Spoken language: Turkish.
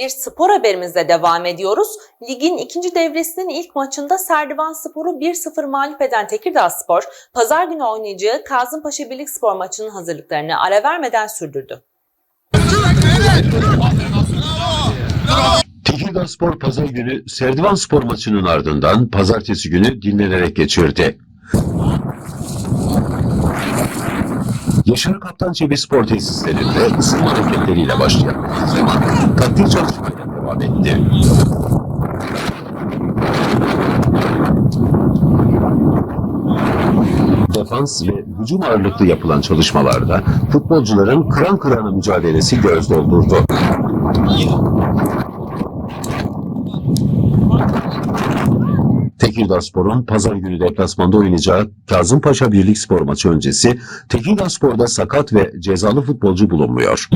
Bir spor haberimizle devam ediyoruz. Ligin ikinci devresinin ilk maçında Serdivan Spor'u 1-0 mağlup eden Tekirdağ Spor, pazar günü oynayacağı Kazımpaşa Birlik Spor maçının hazırlıklarını ara vermeden sürdürdü. Tekirdağ Spor pazar günü Serdivan Spor maçının ardından pazartesi günü dinlenerek geçirdi. Yaşar Kaptan Çebi Spor Tesislerinde ısınma hareketleriyle başlayan zaman taktik çalışmayla devam etti. Defans ve hücum ağırlıklı yapılan çalışmalarda futbolcuların kıran kırana mücadelesi göz doldurdu. Tekirdağspor'un pazar günü deplasmanda oynayacağı Kazımpaşa Birlikspor maçı öncesi Tekirdağspor'da sakat ve cezalı futbolcu bulunmuyor.